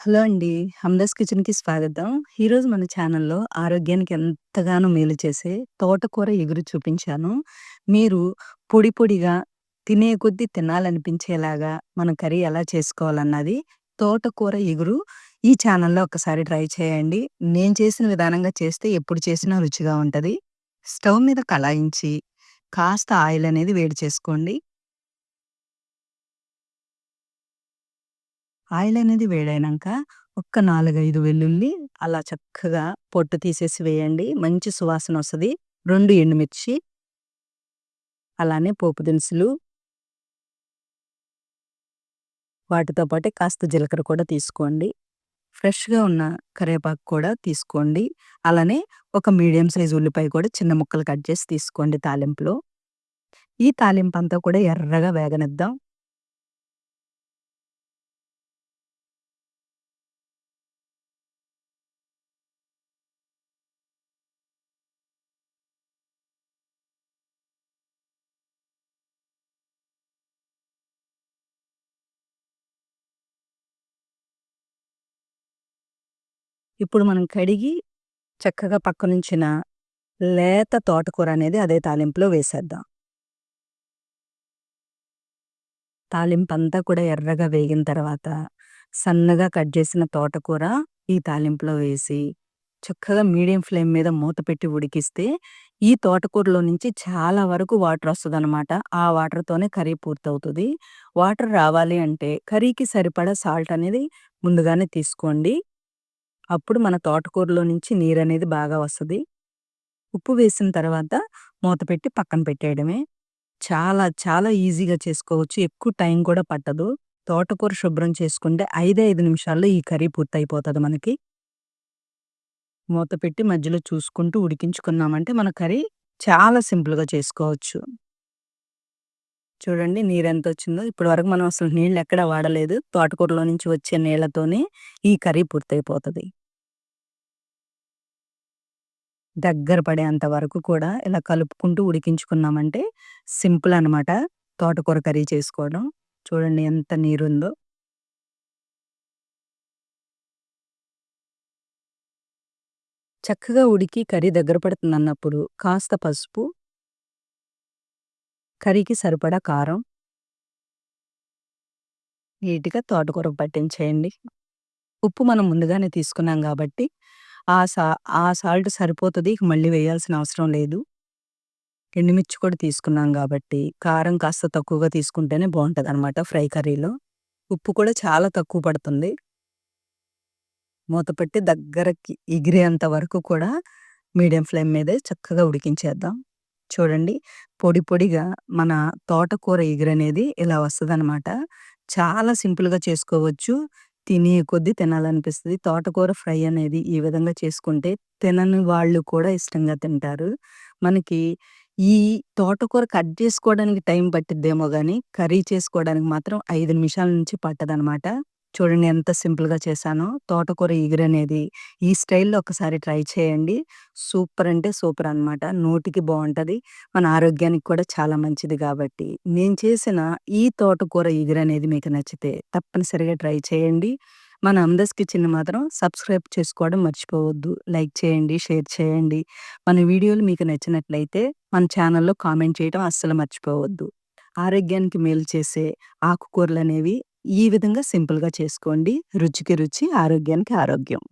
Hello అండి. హమ్దాస్ కిచెన్‌కి స్వాగతం. ఈరోజు మన ఛానల్‌లో ఆరోగ్యానికి ఎంతగానో మేలు చేసే తోటకూర ఎగురు చూపించాను. మీరు పొడి పొడిగా తినే కొద్దీ తినాలనిపించేలాగా మనం కర్రీ ఎలా చేసుకోవాలన్నది తోటకూర ఎగురు ఈ ఛానల్‌లో ఒకసారి ట్రై చేయండి. నేను చేసిన విధానంగా చేస్తే ఎప్పుడు చేసినా రుచిగా ఉంటది. స్టవ్ మీద కళాయించి కాస్త ఆయిల్ అనేది వేడి చేసుకోండి. ఆయిల్ అనేది వేడైనాక ఒక్క 4, 5 వెల్లుల్లి అలా చక్కగా పొట్టు తీసేసి వేయండి. మంచి సువాసన వస్తుంది రెండు ఎండుమిర్చి అలానే పోపు దినుసులు వాటితో పాటే కాస్త జీలకర్ర కూడా తీసుకోండి. ఫ్రెష్‌గా ఉన్న కరివేపాకు కూడా తీసుకోండి. అలానే ఒక మీడియం సైజ్ ఉల్లిపాయ కూడా చిన్న ముక్కలు కట్ చేసి తీసుకోండి తాలింపులో. ఈ తాలింపు అంతా కూడా ఎర్రగా వేగనిద్దాం. ఇప్పుడు మనం కడిగి చక్కగా పక్కనుంచిన లేత తోటకూర అనేది అదే తాలింపులో వేసేద్దాం. తాలింపంతా కూడా ఎర్రగా వేగిన తర్వాత సన్నగా కట్ చేసిన తోటకూర ఈ తాలింపులో వేసి చక్కగా మీడియం ఫ్లేమ్ మీద మూత పెట్టి ఉడికిస్తే ఈ తోటకూరలో నుంచి చాలా వరకు వాటర్ వస్తదనమాట. ఆ వాటర్‌తోనే కర్రీ పూర్తవుతుంది వాటర్ రావాలి అంటే కర్రీకి సరిపడా సాల్ట్ అనేది ముందుగానే తీసుకోండి. అప్పుడు మన తోటకూరలో నుంచి నీరు అనేది బాగా వస్తుంది ఉప్పు వేసిన తర్వాత మూత పెట్టి పక్కన పెట్టేయడమే. చాలా చాలా ఈజీగా చేసుకోవచ్చు. ఎక్కువ టైం కూడా పట్టదు. తోటకూర శుభ్రం చేసుకుంటే 5, 5 నిమిషాల్లో ఈ కర్రీ పూర్తయిపోతుంది మనకి. మూత పెట్టి మధ్యలో చూసుకుంటూ ఉడికించుకున్నామంటే మన కర్రీ చాలా సింపుల్‌గా చేసుకోవచ్చు. చూడండి నీరెంతొచ్చిందో. ఇప్పటి వరకు మనం అసలు నీళ్ళు ఎక్కడ వాడలేదు. తోటకూరలో నుంచి వచ్చే నీళ్ళతోనే ఈ కర్రీ పూర్తయిపోతుంది దగ్గర పడేంత వరకు కూడా ఇలా కలుపుకుంటూ ఉడికించుకున్నామంటే సింపుల్ అనమాట. తోటకూర కర్రీ చేసుకోవడం. చూడండి ఎంత నీరుందో. చక్కగా ఉడికి కర్రీ దగ్గర పడుతుందన్నప్పుడు కాస్త పసుపు కర్రీకి సరిపడా కారం నీట్‌గా తోటకూర పట్టించేయండి. ఉప్పు మనం ముందుగానే తీసుకున్నాం కాబట్టి ఆ సా ఆ సాల్ట్ సరిపోతుంది ఇక మళ్ళీ వేయాల్సిన అవసరం లేదు. ఎండుమిర్చి కూడా తీసుకున్నాం కాబట్టి కారం కాస్త తక్కువగా తీసుకుంటేనే బాగుంటుంది అనమాట ఫ్రై కర్రీలో. ఉప్పు కూడా చాలా తక్కువ పడుతుంది. మూత పెట్టి దగ్గరకి ఎగిరేంత వరకు కూడా మీడియం ఫ్లేమ్ మీదే చక్కగా ఉడికించేద్దాం. చూడండి పొడి పొడిగా మన తోటకూర ఇగురనేది ఇలా వస్తదనమాట. చాలా సింపుల్‌గా చేసుకోవచ్చు. తినే కొద్దీ తినాలనిపిస్తుంది తోటకూర ఫ్రై అనేది ఈ విధంగా చేసుకుంటే తినని వాళ్ళు కూడా ఇష్టంగా తింటారు. మనకి ఈ తోటకూర కట్ చేసుకోవడానికి టైం పట్టిద్దేమో కానీ కర్రీ చేసుకోవడానికి మాత్రం ఐదు నిమిషాల నుంచి పట్టదనమాట. చూడండి ఎంత సింపుల్‌గా చేశానో. తోటకూర ఎగురనేది ఈ స్టైల్‌లో ఒకసారి ట్రై చేయండి. సూపర్ అంటే సూపర్ అనమాట. నోటికి బాగుంటుంది మన ఆరోగ్యానికి కూడా చాలా మంచిది కాబట్టి నేను చేసిన ఈ తోటకూర ఇగురనేది మీకు నచ్చితే తప్పనిసరిగా ట్రై చేయండి. మన అందస్ కిచెన్ మాత్రం సబ్స్క్రైబ్ చేసుకోవడం మర్చిపోవద్దు. లైక్ చేయండి, షేర్ చేయండి. మన వీడియోలు మీకు నచ్చినట్లయితే మన ఛానల్‌లో కామెంట్ చేయడం అస్సలు మర్చిపోవద్దు. ఆరోగ్యానికి మేలు చేసే ఆకుకూరలు అనేవి ఈ విధంగా సింపుల్‌గా చేసుకోండి. రుచికి రుచి, ఆరోగ్యానికి ఆరోగ్యం.